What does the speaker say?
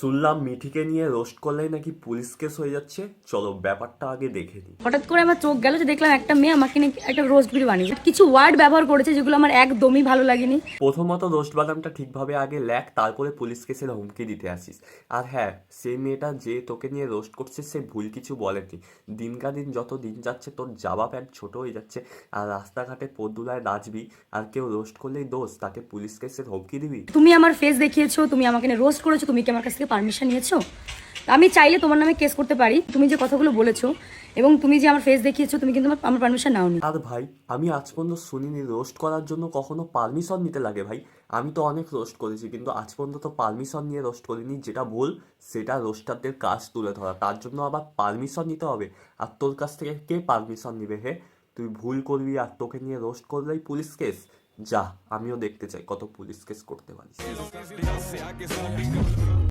শুনলাম মিঠিকে নিয়ে রোস্ট করলেই নাকি পুলিশ কেস হয়ে যাচ্ছে। চলো ব্যাপারটা আগে দেখে নিই। হঠাৎ করে আমার চোখ গেল যে দেখলাম একটা মেয়ে আমাকে নিয়ে একটা রোস্ট ভিডিও বানিয়েছে। কিছু ওয়ার্ড ব্যবহার করেছে যেগুলো আমার একদমই ভালো লাগেনি। প্রথমত রোস্ট বাদামটা ঠিকভাবে আগে লেখ তারপরে পুলিশ কেসের হুমকি দিতে আসিস। আর হ্যাঁ সেই মেয়েটা যে তোকে নিয়ে রোস্ট করছে সে ভুল কিছু বলেনি। দিনকা দিন যত দিন যাচ্ছে তোর জামা প্যান্ট ছোট হয়ে যাচ্ছে আর রাস্তাঘাটে পদ্দুলায় নাচবি আর কেউ রোস্ট করলেই দোষ তাকে পুলিশ কেসের হুমকি দিবি? তুমি আমার ফেস দেখিয়েছো তুমি আমাকে রোস্ট করেছ তুমি কি আমার কাছ থেকে পারমিশন নিয়েছো? আমি চাইলে তোমার নামে কেস করতে পারি। তুমি যে কথাগুলো বলেছ এবং তুমি যে আমার ফেস দেখিয়েছো, তুমি কিন্তু আমার- পারমিশন নাওনি। আর ভাই, আমি আজ পর্যন্ত শুনিনি রোস্ট করার জন্য কখনো পারমিশন নিতে লাগে ভাই। আমি তো অনেক রোস্ট করেছি, কিন্তু আজ পর্যন্ত তো পারমিশন নিয়ে রোস্ট করিনি। যেটা ভুল, সেটা রোস্টারদের কাজ তুলে ধরা। তার জন্য আবার পারমিশন নিতে হবে। আর তোর কাছ থেকে কে পারমিশন নিবে হে? তুই ভুল করবি আর তোকে নিয়ে রোস্ট করলেই পুলিশ কেস যা, আমিও দেখতে চাই কত পুলিশ কেস করতে পারিস।